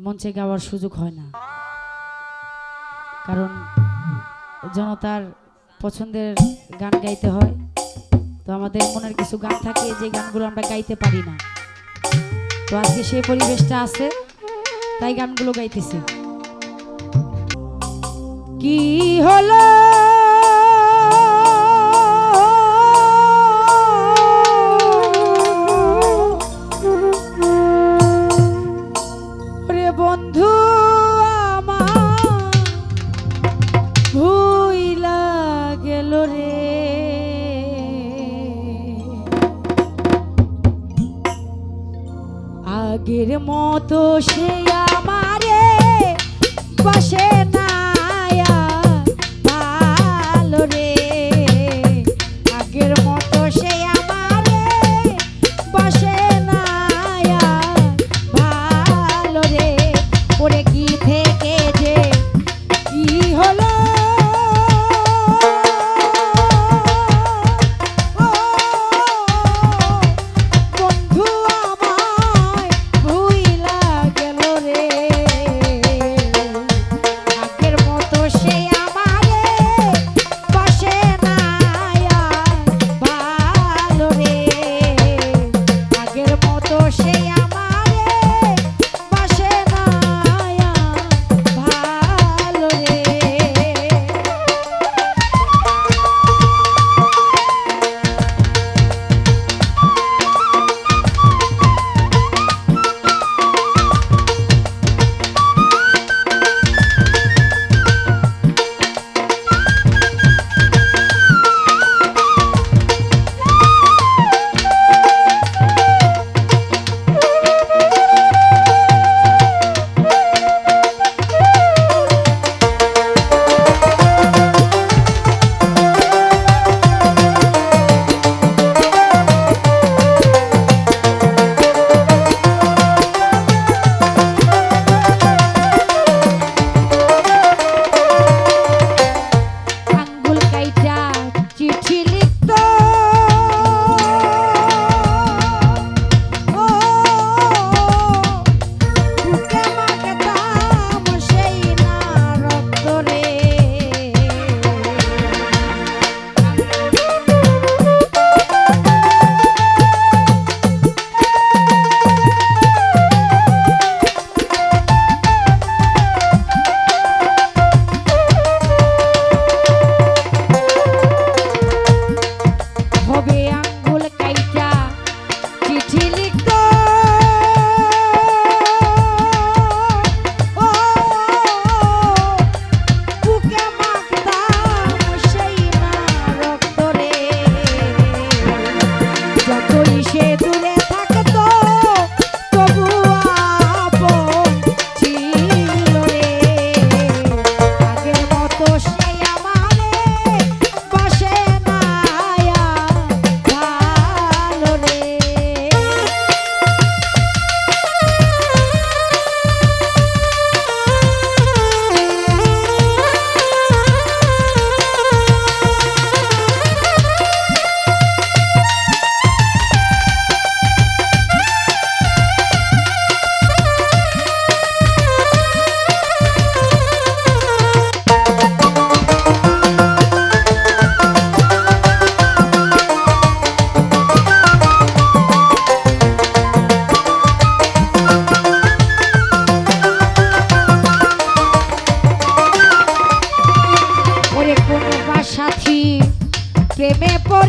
মঞ্চে গাওয়ার সুযোগ হয় না। কারণ জনতার পছন্দের গান গাইতে হয়। তো আমাদের মনের কিছু গান থাকে, যে গানগুলো আমরা গাইতে পারি না। তো আজকে সেই পরিবেশটা আছে, তাই গানগুলো গাইতেছি। কি হলো? বন্ধু আমার ভুইলা গেল রে। আগের মতো সে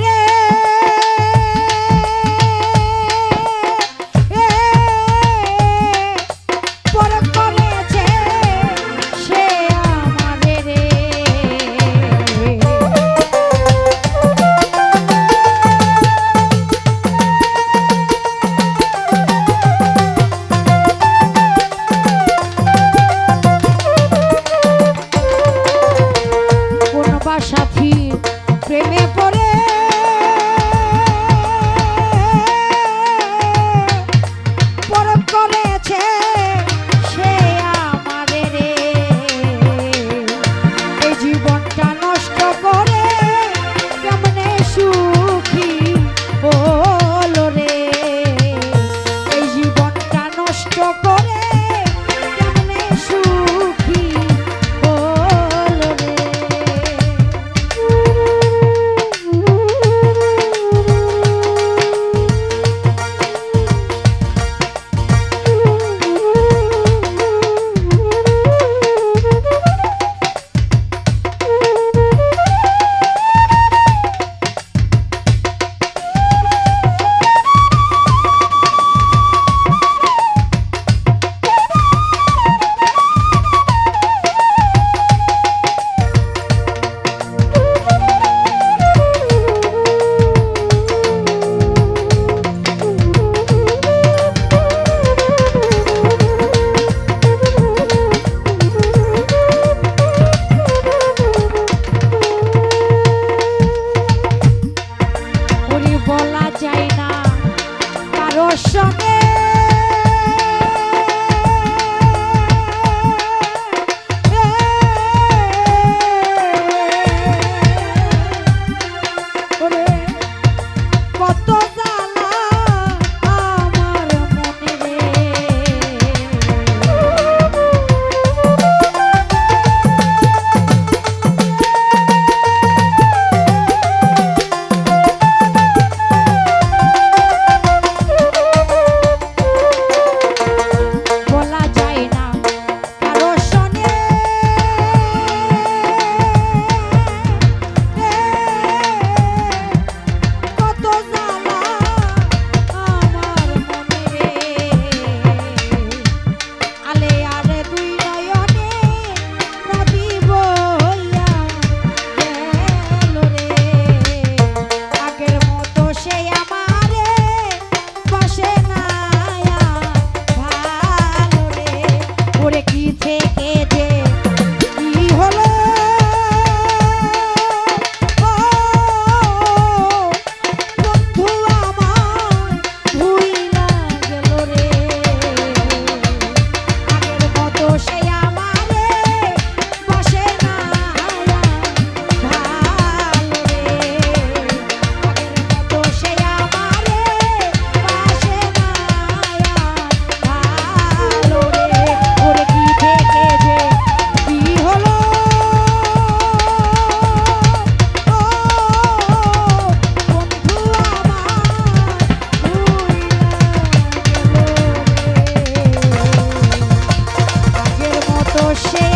রে। shocking. i'm crochet.